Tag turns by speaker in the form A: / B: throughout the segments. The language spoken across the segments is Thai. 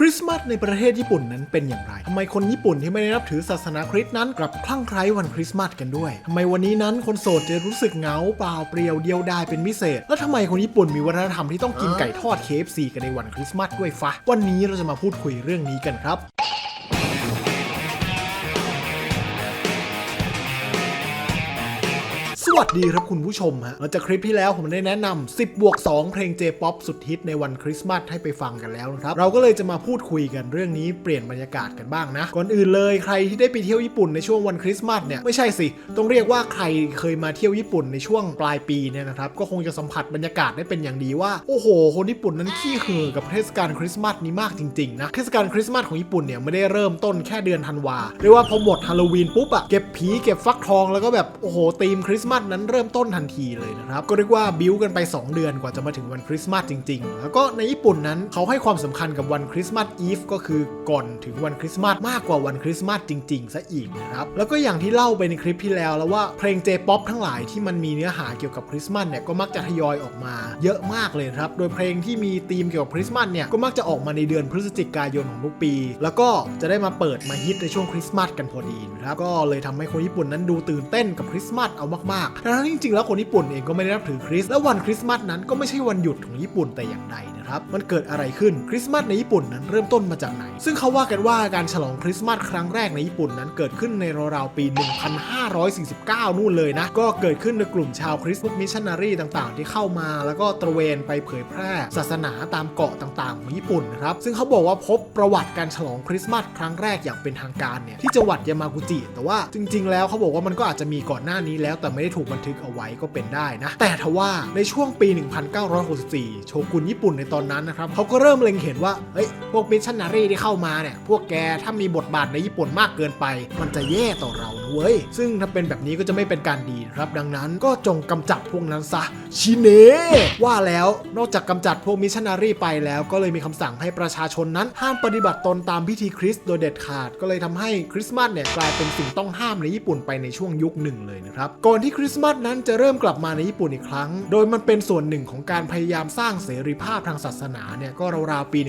A: คริสต์มาสในประเทศญี่ปุ่นนั้นเป็นอย่างไร ทำไมคนญี่ปุ่นที่ไม่ได้นับถือศาสนาคริสต์นั้นกลับคลั่งไคล้วันคริสต์มาสกันด้วย ทำไมวันนี้นั้นคนโสดจะรู้สึกเหงาเปล่าเปลี่ยวเดียวดายเป็นพิเศษ แล้วทำไมคนญี่ปุ่นมีวัฒนธรรมที่ต้องกินไก่ทอด KFC กันในวันคริสต์มาสด้วยฟะ วันนี้เราจะมาพูดคุยเรื่องนี้กันครับ วัสดีครับคุณผู้ชมฮะหลังจากคลิปที่แล้วผมได้แนะนำ10บวก2เพลง J-POP สุดฮิตในวันคริสต์มาสให้ไปฟังกันแล้วนะครับ เราก็เลยจะมาพูดคุยกันเรื่องนี้เปลี่ยนบรรยากาศกันบ้างนะ ก่อนอื่นเลยใครที่ได้ไปเที่ยวญี่ปุ่นในช่วงวันคริสต์มาสเนี่ยไม่ใช่สิ ต้องเรียกว่าใครเคยมาเที่ยวญี่ปุ่นในช่วงปลายปีเนี่ยนะครับก็คงจะสัมผัสบรรยากาศได้เป็นอย่างดีว่าโอ้โห คนญี่ปุ่นนั้นขี้เหือกับเทศกาลคริสต์มาสนี้มากจริงๆนะเทศกาลคริสต์มาสของญี่ปุ่นเนี่ยไม่ได้เริ่มต้นแค่เดือนธันวาเรียกว่าพอหมดฮาโลวีนปุ๊บอะเก็บผีเก็บฟักทองแล้วก็แบบโอ้โหธีมคริสต์มาสนั้นเริ่มต้นทันทีเลยนะครับ ก็เรียกว่าบิวกันไป 2 เดือนกว่าจะมาถึงวันคริสต์มาสจริง ๆ แล้วก็ในญี่ปุ่นนั้นเขาให้ความสำคัญกับวันคริสต์มาสอีฟก็คือก่อนถึงวันคริสต์มาสมากกว่าวันคริสต์มาสจริงๆซะอีกนะครับแล้วก็อย่างที่เล่าไปในคลิปที่แล้วแล้วว่าเพลงเจป๊อปทั้งหลายที่มันมีเนื้อหาเกี่ยวกับคริสต์มาสเนี่ยก็มักจะทยอยออกมา เยอะมากเลยครับโดยเพลงที่มีธีมเกี่ยวกับคริสต์มาสเนี่ยก็มักจะออกมาในเดือนพฤศจิกายนของทุกปี แล้วก็จะได้มาเปิดมาฮิตในช่วงคริสต์มาสกันพอดีนะครับก็เลยทำให้คนญี่ปุ่นนั้นดูตื่นเต้นกับคริสต์มาสเอามากๆทั้งที่จริงๆแล้วคนญี่ปุ่นเองก็ไม่ได้นับถือคริสต์และวันคริสต์มาสนั้นก็ไม่ใช่วันหยุดของญี่ปุ่นแต่อย่างใด ครับ มันเกิดอะไรขึ้นคริสต์มาสในญี่ปุ่นนั้นเริ่มต้นมาจากไหน ซึ่งเขาว่ากันว่าการฉลองคริสต์มาสครั้งแรกในญี่ปุ่นนั้นเกิดขึ้นในราวๆปี 1549 นู่นเลยนะ ก็เกิดขึ้นในกลุ่มชาวคริสต์พวกมิชชันนารีต่างๆ ที่เข้ามาแล้วก็ตระเวนไปเผยแพร่ ศาสนาตามเกาะต่างๆของญี่ปุ่นนะครับซึ่งเขาบอกว่าพบประวัติการฉลองคริสต์มาสครั้งแรกอย่างเป็นทางการเนี่ยที่จังหวัดยามากุจิ แต่ว่าจริง ๆ แล้วเขาบอกว่ามันก็อาจจะมีก่อนหน้านี้แล้ว แต่ไม่ได้ถูกบันทึกเอาไว้ก็เป็นได้นะแต่ทว่าในช่วงปี 1964 โชกุนญี่ปุ่นในตอนนั้นนะครับเขาก็เริ่มเล็งเห็นว่าเฮ้ยพวกมิชชันนารีที่เข้ามาเนี่ย พวกแกถ้ามีบทบาทในญี่ปุ่นมากเกินไป มันจะแย่ต่อเรานะเว้ย ซึ่งถ้าเป็นแบบนี้ก็จะไม่เป็นการดีนะครับ ดังนั้นก็จงกำจัดพวกนั้นซะชิเนว่าแล้วนอกจากกำจัดพวกมิชชันนารีไปแล้ว ก็เลยมีคำสั่งให้ประชาชนนั้นห้ามปฏิบัติตนตามพิธีคริสต์โดยเด็ดขาด ก็เลยทำให้คริสต์มาสเนี่ยกลายเป็นสิ่งต้องห้ามในญี่ปุ่นไปในช่วงยุคหนึ่งเลยนะครับก่อนที่คริสต์มาสนั้นจะเริ่มกลับมาในญี่ปุ่นอีกครั้ง โดยมันเป็นส่วนหนึ่งของการพยายามสร้างเสรีภาพทางศาสนาเนี่ยก็ราวๆปี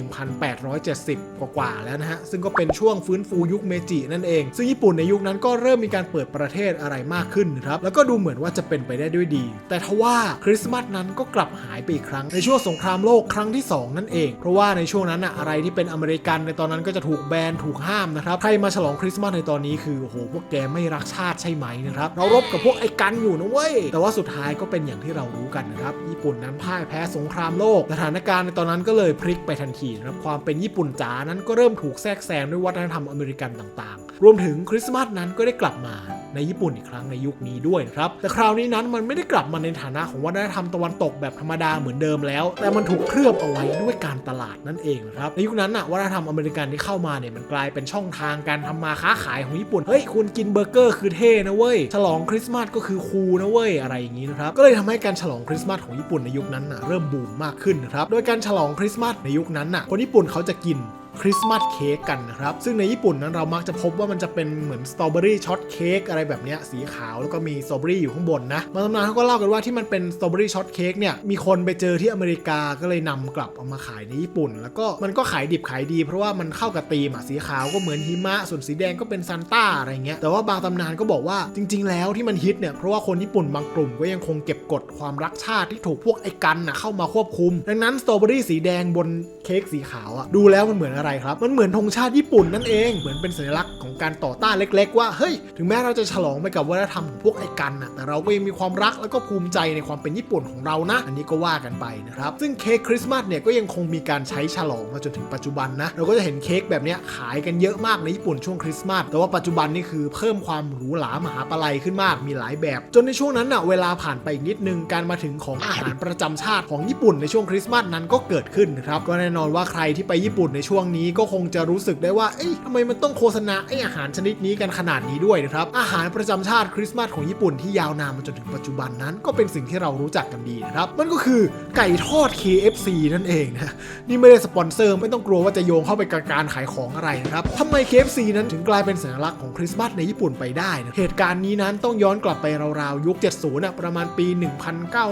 A: 1870 กว่าๆแล้วนะฮะ ซึ่งก็เป็นช่วงฟื้นฟูยุคเมจินั่นเอง ซึ่งญี่ปุ่นในยุคนั้นก็เริ่มมีการเปิดประเทศอะไรมากขึ้นนะครับ แล้วก็ดูเหมือนว่าจะเป็นไปได้ด้วยดี แต่ทว่าคริสต์มาสนั้นก็กลับหายไปอีกครั้งในช่วงสงครามโลกครั้งที่ 2 นั่นเอง เพราะว่าในช่วงนั้นอะอะไรที่เป็นอเมริกันในตอนนั้นก็จะถูกแบนถูกห้ามนะครับ ใครมาฉลองคริสต์มาสในตอนนี้คือโอ้โหพวกแกไม่รักชาติใช่ไหมนะครับเรารบกับพวกไอ้กันอยู่นะเว้ยแต่ว่าสุดท้ายก็เป็นอย่างที่เรารู้กันนะครับญี่ปุ่นนั้นพ่ายแพ้สงครามโลกสถานการณ์ในตอนนั้นก็เลยพลิกไปทันทีนะครับความเป็นญี่ปุ่นจ๋านั้นก็เริ่มถูกแทรกแซงด้วยวัฒนธรรมอเมริกันต่างๆ รวมถึงคริสต์มาสนั้นก็ได้กลับมา ในญี่ปุ่นอีกครั้งในยุคนี้ด้วยนะครับแต่คราวนี้นั้นมันไม่ได้กลับมาในฐานะของวัฒนธรรมตะวันตกแบบธรรมดาเหมือนเดิมแล้ว แต่มันถูกเคลือบเอาไว้ด้วยการตลาดนั่นเองนะครับในยุคนั้นอะวัฒนธรรมอเมริกันที่เข้ามาเนี่ยมันกลายเป็นช่องทางการทำมาค้าขายของญี่ปุ่นเฮ้ยคุณกินเบอร์เกอร์คือเท่นะเว้ยฉลองคริสต์มาสก็คือคูลนะเว้ยอะไรอย่างนี้นะครับก็เลยทำให้การฉลองคริสต์มาสของญี่ปุ่นในยุคนั้นนะเริ่มบูมมากขึ้นนะครับโดยการฉลองคริสต์มาสในยุคนั้นนะคนญี่ปุ่นเขาจะกิน คริสต์มาสเค้กกันนะครับ ซึ่งในญี่ปุ่นนั้นเรามักจะพบว่ามันจะเป็นเหมือนสตรอเบอรี่ช็อตเค้กอะไรแบบนี้สีขาวแล้วก็มีสตรอเบอรี่อยู่ข้างบนนะมาตำนานเขาก็เล่ากันว่าที่มันเป็นสตรอเบอรี่ช็อตเค้กเนี่ยมีคนไปเจอที่อเมริกาก็เลยนำกลับเอามาขายในญี่ปุ่น แล้วก็มันก็ขายดิบขายดีเพราะว่ามันเข้ากับธีมอะสีขาวก็เหมือนหิมะส่วนสีแดงก็เป็นซันต้าอะไรเงี้ยแต่ว่าบางตำนานก็บอกว่าจริง ๆ แล้วที่มันฮิตเนี่ยเพราะว่าคนญี่ปุ่นบางกลุ่มก็ยังคงเก็บกดความรักชาติที่ถูกพวกไอ้กันน่ะเข้ามาควบคุม ดังนั้นสตรอเบอรี่สีแดงบนเค้กสีขาวอะดูแล้วมันเหมือนอะไรครับ มันเหมือนธงชาติญี่ปุ่นนั่นเอง เหมือนเป็นสัญลักษณ์ของการต่อต้านเล็ก ๆ ว่า เฮ้ย ถึงแม้เราจะฉลองไปกับวัฒนธรรมของพวกไอ้กันน่ะแต่เราก็ยังมีความรักแล้วก็ภูมิใจในความเป็นญี่ปุ่นของเรานะ อันนี้ก็ว่ากันไปนะครับ ซึ่งเค้กคริสต์มาสเนี่ยก็ยังคงมีการใช้ฉลองมาจนถึงปัจจุบันนะ เราก็จะเห็นเค้กแบบเนี้ยขายกันเยอะมากในญี่ปุ่นช่วงคริสต์มาส แต่ว่าปัจจุบันนี่คือเพิ่มความหรูหรามหาปลัยขึ้นมาก มีหลายแบบ จนในช่วงนั้นน่ะเวลาผ่านไปอีกนิดนึง การมาถึงของอาหารประจำชาติของญี่ปุ่นในช่วงคริสต์มาสนั้นก็เกิดขึ้นนะครับ ก็แน่นอนว่าใครที่ไปญี่ปุ่นในช่วงนี้ก็คงจะรู้สึกได้ว่า เอ้ยทำไมมันต้องโฆษณาไออาหารชนิดนี้กันขนาดนี้ด้วยนะครับ อาหารประจำชาติคริสต์มาสของญี่ปุ่นที่ยาวนานมาจนถึงปัจจุบันนั้น ก็เป็นสิ่งที่เรารู้จักกันดีนะครับ มันก็คือไก่ทอด KFC นั่นเองนะ นี่ไม่ได้สปอนเซอร์ไม่ต้องกลัวว่าจะโยงเข้าไปกับการขายของอะไรนะครับทำไม KFC นั้นถึงกลายเป็นสัญลักษณ์ของคริสต์มาสในญี่ปุ่นไปได้นะเหตุการณ์นี้นั้นต้องย้อนกลับไปราวๆยุค 70นะประมาณปี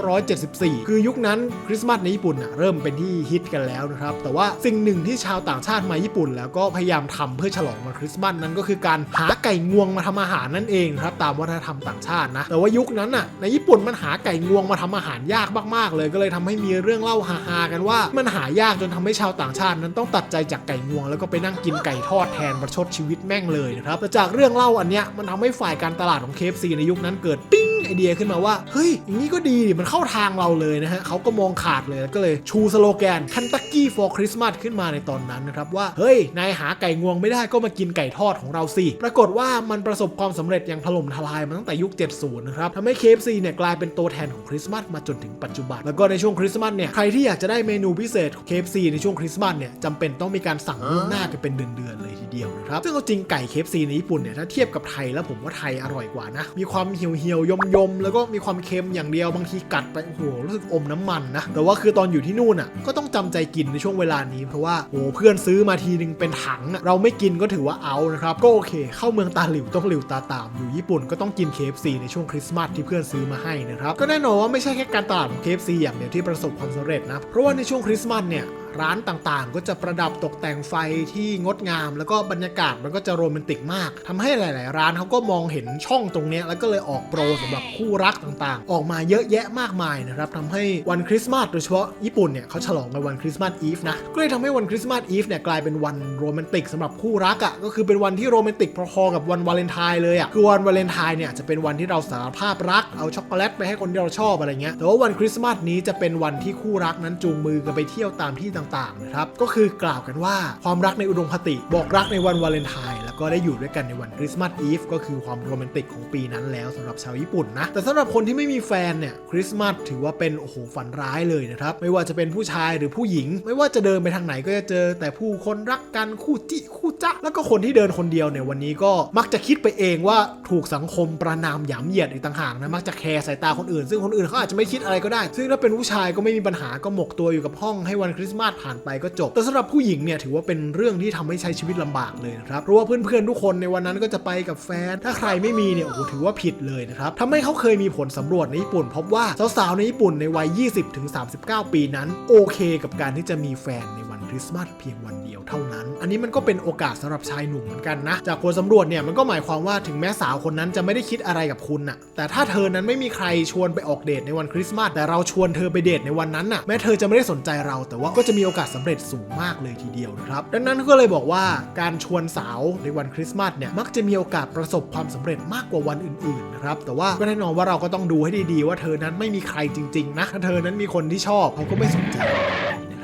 A: 1974 คือยุคนั้นคริสต์มาสในญี่ปุ่นนะเริ่มเป็นที่ฮิตกันแล้วนะครับแต่ว่าสิ่งหนึ่งที่ชาวต่างชาติมาญี่ปุ่น แล้วก็พยายามทำเพื่อฉลองวันคริสต์มาสนั้นก็คือการหาไก่งวงมาทำอาหารนั่นเองครับตามวัฒนธรรมต่างชาตินะแต่ว่ายุคนั้นน่ะในญี่ปุ่นมันหาไก่งวงมาทำอาหารยากมากๆ เลยก็เลยทำให้มีเรื่องเล่าฮาๆกันว่ามันหายากจนทำให้ชาวต่างชาตินั้นต้องตัดใจจากไก่งวง แล้วก็ไปนั่งกินไก่ทอดแทนประชดชีวิตแม่งเลยนะครับแต่จากเรื่องเล่าอันเนี้ยมันทำให้ฝ่ายการตลาดของ KFC ในยุคนั้นเกิดปิ้ง ไอเดียขึ้นมาว่า เฮ้ยอย่างนี้ก็ดีดิมันเข้าทางเราเลยนะฮะเขาก็มองขาดเลยแล้วก็เลยชูสโลแกน Kentucky for Christmas ขึ้นมาในตอนนั้นนะครับว่า เฮ้ย นายหาไก่งวงไม่ได้ก็มากินไก่ทอดของเราสิ ปรากฏว่ามันประสบความสำเร็จอย่างถล่มทลายมาตั้งแต่ยุค 70 นะครับทำให้ KFC เนี่ยกลายเป็นตัวแทนของคริสต์มาสมาจนถึงปัจจุบัน แล้วก็ในช่วงคริสต์มาสเนี่ยใครที่อยากจะได้เมนูพิเศษ KFC ในช่วงคริสต์มาสเนี่ยจำเป็นต้องมีการสั่งล่วงหน้ากันเป็นเดือนๆเลยทีเดียวนะครับซึ่งเอาจริงไก่ KFC ในญี่ปุ่นเนี่ยถ้าเทียบกับไทยแล้วผมว่าไทยอร่อยกว่านะมีความเหี่ยวเหี่ยวๆยมยมๆแล้วก็มีความเค็มอย่างเดียวบางทีกัดไปโอ้โหรู้สึกอมน้ำมันนะแต่ว่าคือตอนอยู่ที่นู่นอะก็ต้องจำใจกินในช่วงเวลานี้เพราะว่าโอ้เพื่อนซื้อมาทีนึงเป็นถังอะเราไม่กินก็ถือว่าเอานะครับก็โอเค เข้าเมืองตาหลิวต้องหลิวตาตามอยู่ญี่ปุ่นก็ต้องกิน KFC ในช่วงคริสต์มาสที่เพื่อนซื้อมาให้นะครับก็แน่นอนว่าไม่ใช่แค่การตลาดของ KFC อย่างเดียวที่ประสบความสำเร็จนะเพราะว่าในช่วงคริสต์มาสเนี่ย ร้านต่างๆ ก็จะประดับตกแต่งไฟที่งดงาม แล้วก็บรรยากาศมันก็จะโรแมนติกมากทำให้หลาย ๆ ร้านเขาก็มองเห็นช่องตรงนี้แล้วก็เลยออกโปรสำหรับคู่รักต่างๆ ออกมาเยอะแยะมากมายนะครับทำให้วันคริสต์มาสโดยเฉพาะญี่ปุ่นเนี่ยเขาฉลองกันวันคริสต์มาสอีฟนะก็เลยทำให้วันคริสต์มาสอีฟเนี่ยกลายเป็นวันโรแมนติกสำหรับคู่รักอะ่ะก็คือเป็นวันที่โรแมนติกพอๆกับวันวาเลนไทน์เลยอะ่ะคือวันวาเลนไทน์เนี่ยจะเป็นวันที่เราสารภาพรักเอาช็อกโกแลตไปให้คนที่เราชอบอะไรเงี้ยแต่ว่าวันคริสต์มาสนี้จะเป็นวันที่คู่รักนั้นจูงมือกันไปเที่ยวตามที่ต่างๆนะครับก็คือกล่าวกันว่าความรักในอุดมคติ บอกรักในวันวาเลนไทน์แล้วก็ได้อยู่ด้วยกันในวันคริสต์มาสอีฟก็คือความโรแมนติกของปีนั้นแล้วสำหรับชาวญี่ปุ่นนะแต่สำหรับคนที่ไม่มีแฟนเนี่ยคริสต์มาสถือว่าเป็นโอ้โหฝันร้ายเลยนะครับไม่ว่าจะเป็นผู้ชายหรือผู้หญิง ไม่ว่าจะเดินไปทางไหนก็จะเจอ แต่ผู้คนรักกันคู่จิคู่จ๊ะแล้วก็คนที่เดินคนเดียวเนี่ยวันนี้ก็มักจะคิดไปเองว่าถูกสังคมประนามหยามเหยียดอีกต่างหากนะมักจะแคร์สายตาคนอื่น ซึ่งคนอื่นเขาอาจจะไม่คิดอะไรก็ได้ ซึ่งถ้าเป็นผู้ชายก็ไม่มีปัญหาก็หมกตัวอยู่กับห้องให้วันคริสต์มาสผ่านไปก็จบ แต่สำหรับผู้หญิงเนี่ยถือว่าเป็นเรื่องที่ทำให้ใช้ชีวิตลำบากเลยนะครับ เพราะว่าเพื่อนๆทุกคนในวันนั้นก็จะไปกับแฟน ถ้าใครไม่มีเนี่ยโอ้โหถือว่าผิดเลยนะครับทำให้เขาเคยมีผลสำรวจในญี่ปุ่น พบว่าสาวๆในญี่ปุ่นในวัย 20-39 ปีนั้น โอเค กับการที่จะมีแฟนในวัน ริสต์มาสเพียงวันเดียวเท่านั้น อันนี้มันก็เป็นโอกาสสำหรับชายหนุ่มเหมือนกันนะ จากผลสำรวจเนี่ยมันก็หมายความว่าถึงแม้สาวคนนั้นจะไม่ได้คิดอะไรกับคุณน่ะ แต่ถ้าเธอนั้นไม่มีใครชวนไปออกเดทในวันคริสต์มาสแต่เราชวนเธอไปเดทในวันนั้นน่ะแม้เธอจะไม่ได้สนใจเรา แต่ว่าก็จะมีโอกาสสำเร็จสูงมากเลยทีเดียวนะครับดังนั้นก็เลยบอกว่าการชวนสาวในวันคริสต์มาสเนี่ยมักจะมีโอกาสประสบความสำเร็จมากกว่าวันอื่นๆนะครับแต่ว่าก็แน่นอนว่าเราก็ต้องดูให้ดีๆ ว่าเธอนั้นไม่มีใครจริง ๆ นะถ้าเธอนั้นมีคนที่ชอบเขาก็ไม่สนใจ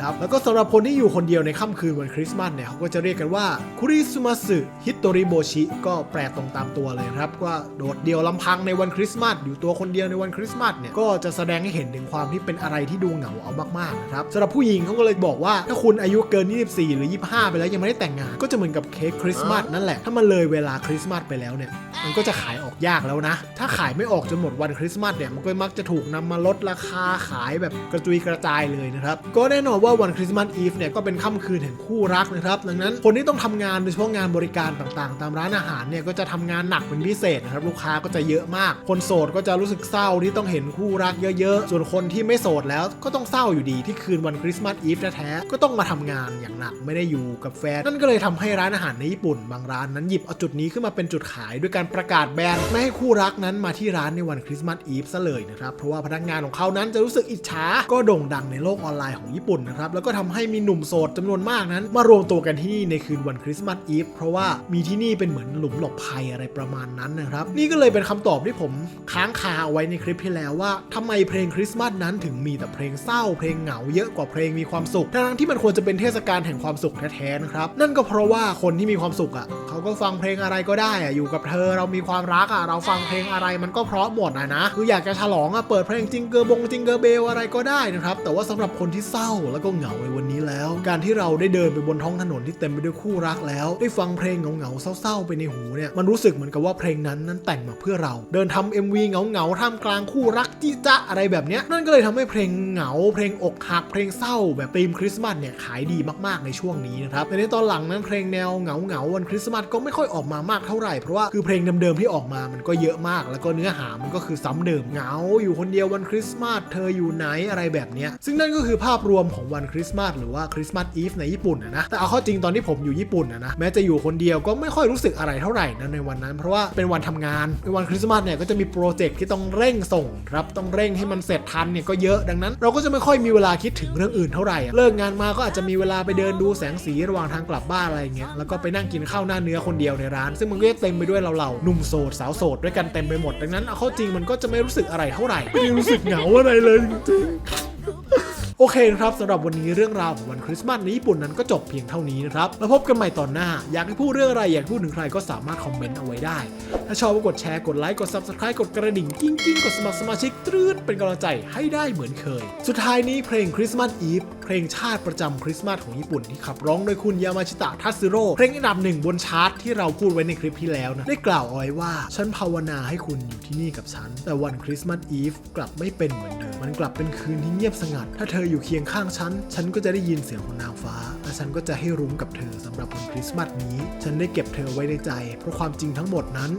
A: นะครับ แล้วก็สำหรับคนที่อยู่คนเดียวในค่ำคืนวันคริสต์มาสเนี่ยเขาก็จะเรียกกันว่าคุริสุมาสึฮิตโตริโบชิก็แปลตรงตามตัวเลยครับว่าโดดเดี่ยวลำพังในวันคริสต์มาสอยู่ตัวคนเดียวในวันคริสต์มาสเนี่ยก็จะแสดงให้เห็นถึงความที่เป็นอะไรที่ดูเหงาเอามากๆนะครับสำหรับผู้หญิงเขาก็เลยบอกว่าถ้าคุณอายุเกิน 24 หรือ 25 ไปแล้วยังไม่ได้แต่งงานก็จะเหมือนกับเค้กคริสต์มาสนั่นแหละถ้ามันเลยเวลาคริสต์มาสไปแล้วเนี่ยมันก็จะขายออกยากแล้วนะ ถ้าขายไม่ออกจนหมดวันคริสต์มาสเนี่ยมันก็มักจะถูกนำมาลดราคาขายแบบกระจุยกระจายเลยนะครับก็แน่นอนว่าวันคริสต์มาสอีฟเนี่ยก็เป็นค่ำคืนแห่งคู่รักนะครับ ดังนั้นคนที่ต้องทำงานโดยเฉพาะงานบริการต่างๆ ตามร้านอาหารเนี่ยก็จะทำงานหนักเป็นพิเศษนะครับลูกค้าก็จะเยอะมาก คนโสดก็จะรู้สึกเศร้าที่ต้องเห็นคู่รักเยอะๆ ส่วนคนที่ไม่โสดแล้วก็ต้องเศร้าอยู่ดีที่คืนวันคริสต์มาสอีฟแท้ๆก็ต้องมาทำงานอย่างหนักไม่ได้อยู่กับแฟนนั่นก็เลยทำให้ร้านอาหารในญี่ปุ่น บางร้านนั้นหยิบเอาจุดนี้ขึ้นมาเป็นจุดขายด้วยการประกาศแบนไม่ให้คู่รักนั้นมาที่ร้านในวันคริสต์มาสอีฟซะเลยนะครับเพราะว่าพนักงานของเขานั้นจะรู้สึกอิจฉาก็โด่งดังในโลกออนไลน์ของญี่ปุ่นนะครับแล้วก็ทำให้มีหนุ่มโสดจำนวนมากนั้น มารวมตัวกันที่นี่ในคืนวันคริสต์มาสอีฟเพราะว่ามีที่นี่เป็นเหมือนหลุมหลบภัยอะไรประมาณนั้นนะครับ นี่ก็เลยเป็นคำตอบที่ผมค้างคาเอาไว้ในคลิปที่แล้วว่าทำไมเพลงคริสต์มาสนั้นถึงมีแต่เพลงเศร้าเพลงเหงาเยอะกว่าเพลงมีความสุขทั้งที่มันควรจะเป็นเทศกาลแห่งความสุขแท้ๆนะครับนั่นก็เพราะว่าคนที่มีความสุขอะเขาก็ฟังเพลงอะไรก็ได้อะอยู่กับเธอเรามีความรักอะเราฟังเพลงอะไรมันก็เพราะหมดอะนะคืออยากจะฉลองอะเปิดเพลงจิงเกอร์บงจิงเกอร์เบลอะไรก็ได้นะครับแต่ว่าสำหรับคนที่เศร้าแล้วก็เหงาในวันนี้แล้ว การที่เราได้เดินไปบนท้องถนนที่เต็มไปด้วยคู่รักแล้ว ได้ฟังเพลงเหงาๆเศร้าๆไปในหูเนี่ยมันรู้สึกเหมือนกับว่าเพลงนั้นนั้นแต่งมาเพื่อเรา เดินทำ MV เหงาๆท่ามกลางคู่รักจิจ๊ะอะไรแบบเนี้ยนั่นก็เลยทำให้เพลงเหงา เพลงอกหักเพลงเศร้า แบบธีมคริสต์มาสเนี่ยขายดีมากๆในช่วงนี้นะครับแต่ในตอนหลังนั้นเพลงแนวเหงาๆวันคริสต์มาสก็ไม่ค่อยออกมามากเท่าไหร่เพราะว่าคือเพลงเดิมๆที่ออกมามันก็เยอะมาก แล้วก็เนื้อหามันก็คือซ้ำเดิมเหงาอยู่คนเดียววันคริสต์มาสเธออยู่ไหนอะไรแบบเนี้ยซึ่งนั่นก็คือภาพรวมของวันวันคริสต์มาสหรือว่าคริสต์มาสอีฟในญี่ปุ่นนะแต่เอาข้าจริงตอนที่ผมอยู่ญี่ปุ่นนะนะแม้จะอยู่คนเดียวก็ไม่ค่อยรู้สึกอะไรเท่าไหร่นะในวันนั้น เพราะว่าเป็นวันทำงานในวันคริสต์มาสเนี่ยก็จะมีโปรเจกต์ที่ต้องเร่งส่งครับต้องเร่งให้มันเสร็จทันเนี่ยก็เยอะดังนั้น เราก็จะไม่ค่อยมีเวลาคิดถึงเรื่องอื่นเท่าไหร่เลิกงานมาก็อาจจะมีเวลาไปเดินดูแสงสีระหว่างทางกลับบ้านอะไรเงี้ยแล้วก็ไปนั่งกินข้าวหน้าเนื้อคนเดียวในร้าน ซึ่งมันก็เต็มไปด้วยเราๆหนุ่มโสดสาวโสดด้วยกันเต็มไปหมดดังนั้นเอาเข้าจริงมันก็จะไม่รู้สึกอะไรเท่าไหร่ไม่รู้สึกเหงาอะไรเลยจริงๆ โอเคนะครับสำหรับวันนี้เรื่องราวของวันคริสต์มาสในญี่ปุ่นนั้นก็จบเพียงเท่านี้นะครับแล้วพบกันใหม่ตอนหน้า อยากให้พูดเรื่องอะไรอยากพูดถึงใครก็สามารถคอมเมนต์เอาไว้ได้ ถ้าชอบก็กดแชร์กดไลค์กด Subscribe กดกระดิ่งกิ้งกิ้งกดสมัครสมาชิกตรืดเป็นกำลังใจให้ได้เหมือนเคย สุดท้ายนี้เพลงคริสต์มาสอีฟเพลงชาติประจำคริสต์มาสของญี่ปุ่นที่ขับร้องโดยคุณยามาชิตะทัตสึโร่เพลงอันดับหนึ่งบนชาร์ตที่เราพูดไว้ในคลิปที่แล้วนะได้กล่าวเอาไว้ว่าฉันภาวนาให้คุณอยู่ที่นี่กับฉัน แต่วันคริสต์มาสอีฟกลับไม่เป็นเหมือนเดิมมันกลับเป็นคืนที่เงียบสงัด ถ้าเธออยู่เคียงข้างฉัน ฉันก็จะได้ยินเสียงของนางฟ้า และฉันก็จะให้รุ้งกับเธอสำหรับวันคริสต์มาสนี้ ฉันได้เก็บเธอไว้ในใจ เพราะความจริงทั้งหมดนั้น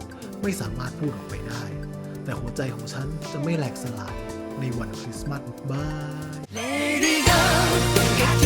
A: ไม่สามารถพูดออกไปได้ แต่หัวใจของฉันจะไม่แหลกสลายในวันคริสต์มาสบ้าย